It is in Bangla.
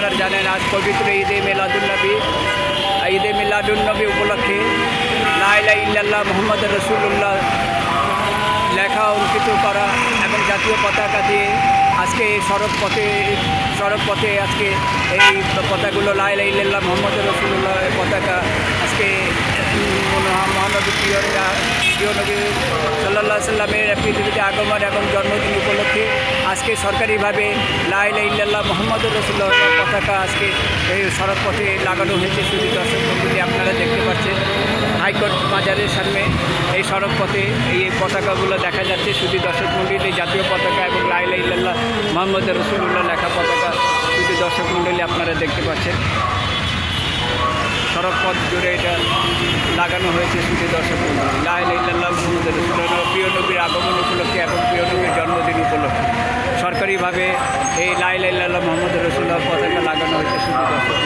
আপনারা জানেন, আজ পবিত্র ঈদে মিলাদুল্নবী ঈদে মিলাদুলনবী উপলক্ষে লাইলা ইল্লাল্লাহ মোহাম্মদ রসুল্লাহ লেখা, অঙ্কিত করা এবং জাতীয় পতাকা দিয়ে আজকে এই সড়ক পথে সড়ক পথে আজকে এই পতাকাগুলো লাইলা ইল্লাল্লাহ মোহাম্মদ রসুল্লাহ পতাকা আজকে মহানবী প্রিয় প্রিয় নবী সাল্লাহ সাল্লামের পৃথিবীতে আগমন এবং জন্মদিন উপলক্ষে আজকে সরকারিভাবে লাইলা ইল্লাল্লাহ মোহাম্মদ রসুল্লাহ পতাকা আজকে এই সড়ক পথে লাগানো হয়েছে। শুধু দর্শক মন্ডলী আপনারা দেখতে পাচ্ছেন। হাইকোর্ট বাজারের সামনে এই সড়ক পথে এই পতাকাগুলো দেখা যাচ্ছে। শুধু দর্শক মন্ডলী জাতীয় পতাকা এবং লাইলা ইল্লাল্লাহ মোহাম্মদ রসুল্লাহ লেখা পতাকা শুধু দর্শক মন্ডলী আপনারা দেখতে পাচ্ছেন। সড়ক পথ জুড়ে এটা লাগানো হয়েছে শুধু দর্শক মন্ডলী লাইলা ইল্লাল্লাহ মোহাম্মদ রসুল্লাহ প্রিয় নবীর আগমন উপলক্ষে এবং প্রিয় নবীর জন্মদিন উপলক্ষে। সরকারিভাবে এই লাইল মোহাম্মদ রসুল্লাহ পতাকা লাগানো হয়েছে শুধু